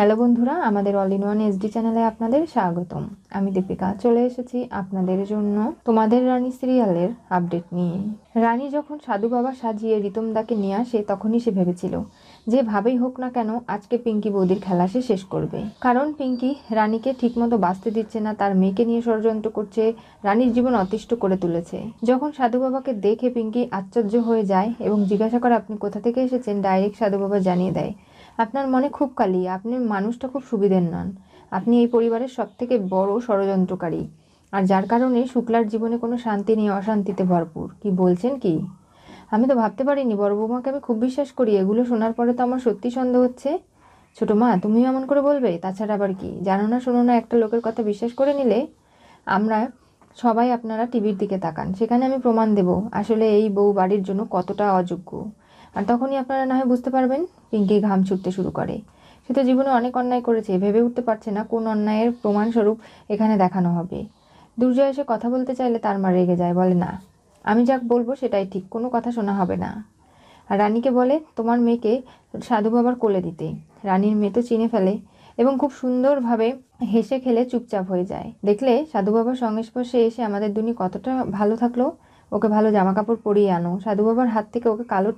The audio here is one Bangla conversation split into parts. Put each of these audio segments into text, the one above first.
হ্যালো বন্ধুরা, আমাদের অল ইন ওয়ান এসডি চ্যানেলে আপনাদের স্বাগতম। আমি দীপিকা, চলে এসেছি আপনাদের জন্য তোমাদের রানী সিরিয়ালের আপডেট নিয়ে। রানী যখন সাধু বাবা সাজিয়ে রিতমদাকে নিয়ে আসে, তখনই সে ভেবেছিল যেভাবেই হোক না কেন, আজকে পিঙ্কি বৌদির খেলা সে শেষ করবে। কারণ পিঙ্কি রানীকে ঠিকমতো বাঁচতে দিচ্ছে না, তার মেয়েকে নিয়ে ষড়যন্ত্র করছে, রানীর জীবন অতিষ্ঠ করে তুলেছে। যখন সাধু বাবাকে দেখে পিঙ্কি আশ্চর্য হয়ে যায় এবং জিজ্ঞাসা করে, আপনি কোথা থেকে এসেছেন? ডাইরেক্ট সাধু বাবা জানিয়ে দেয় আপনার মনে খুব কালি, আপনি মানুষটা খুব সুবিধের নন। আপনি এই পরিবারের সব থেকে বড় ষড়যন্ত্রকারী। আর যার কারণে শুক্লার জীবনে কোনো শান্তি নেই, অশান্তিতে ভরপুর। কি বলছেন কি? আমি তো ভাবতে পারিনি, বড় বৌমাকে আমি খুব বিশ্বাস করি। এগুলো শোনার পরে তো আমার সত্যি সন্দেহ হচ্ছে। ছোটো মা, তুমিও এমন করে বলবে? তাছাড়া আবার কি? জানো না, শোনো না, একটা লোকের কথা বিশ্বাস করে নিলে আমরা সবাই আপনারা টিভির দিকে তাকান। সেখানে আমি প্রমাণ দেব আসলে এই বউ বাড়ির জন্য কতটা অযোগ্য। আর তখনই আপনারা না হয় বুঝতে পারবেন পিঙ্কি ঘাম ছুটতে শুরু করে। সে তো জীবনে অনেক অন্যায় করেছে, ভেবে উঠতে পারছে না কোন অন্যায়ের প্রমাণস্বরূপ এখানে দেখানো হবে। দুর্জয় এসে কথা বলতে চাইলে তার মা রেগে যায়, বলে, না, আমি যাক বলব সেটাই ঠিক, কোনো কথা শোনা হবে না। আর রানীকে বলে, তোমার মেয়েকে সাধু বাবার কোলে দিতে। রানীর মেয়ে তো চিনে ফেলে এবং খুব সুন্দরভাবে হেসে খেলে চুপচাপ হয়ে যায়। দেখলে সাধু বাবার সংস্পর্শে এসে আমাদের দুনি কতটা ভালো থাকল, ওকে ভালো জামা কাপড় পরিয়ে আনো, সাধু বাবার হাত থেকে ওকে কালো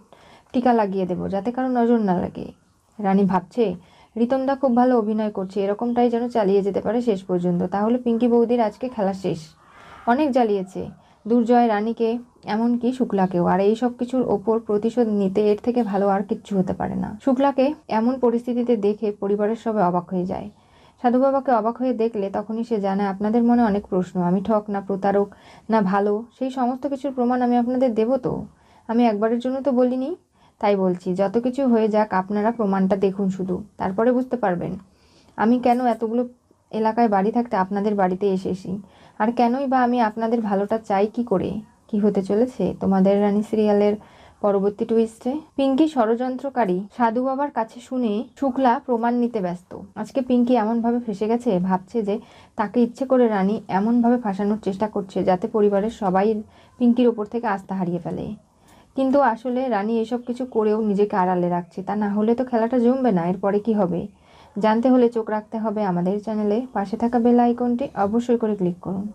টিকা লাগিয়ে দেবো, যাতে কারও নজর না লাগে। রানী ভাবছে রিতমদা খুব ভালো অভিনয় করছে, এরকমটাই যেন চালিয়ে যেতে পারে শেষ পর্যন্ত। তাহলে পিঙ্কি বৌদির আজকে খেলা শেষ। অনেক জ্বালিয়েছে। দুর্জয়, রানীকে, এমনকি শুক্লাকেও। আর এই সব কিছুর ওপর প্রতিশোধ নিতে এর থেকে ভালো আর কিচ্ছু হতে পারে না। শুক্লাকে এমন পরিস্থিতিতে দেখে পরিবারের সবাই অবাক হয়ে যায়। সাধু বাবাকে অবাক হয়ে দেখলে তখনই সে জানে, আপনাদের মনে অনেক প্রশ্ন, আমি ঠক না প্রতারক না ভালো, সেই সমস্ত কিছুর প্রমাণ আমি আপনাদের দেবো তো? আমি একবারের জন্য তো বলিনি। তাই বলছি, যত কিছু হয়ে যাক, আপনারা প্রমাণটা দেখুন শুধু। তারপরে বুঝতে পারবেন। আমি কেন এতগুলো এলাকায় বাড়ি থাকতে আপনাদের বাড়িতে এসেছি আর কেনই বা আমি আপনাদের ভালোটা চাই কি করে? কি হতে চলেছে? তোমাদের রানী সিরিয়ালের পরবর্তী টুইস্টে পিঙ্কি ষড়যন্ত্রকারী সাধু বাবার কাছে শুনে শুক্লা প্রমাণ নিতে ব্যস্ত। আজকে পিঙ্কি এমনভাবে ফেসে গেছে, ভাবছে যে তাকে ইচ্ছে করে রানী এমনভাবে ফাঁসানোর চেষ্টা করছে যাতে পরিবারের সবাই পিঙ্কির ওপর থেকে আস্থা হারিয়ে ফেলে। কিন্তু আসলে রানী এসব কিছু করেও নিজেকে আড়ালে রাখছে। তা না হলে তো খেলাটা জমবে না, এরপরে কি হবে? জানতে হলে চোখ রাখতে হবে আমাদের চ্যানেলে। পাশে থাকা বেল আইকনটি অবশ্যই করে ক্লিক করুন।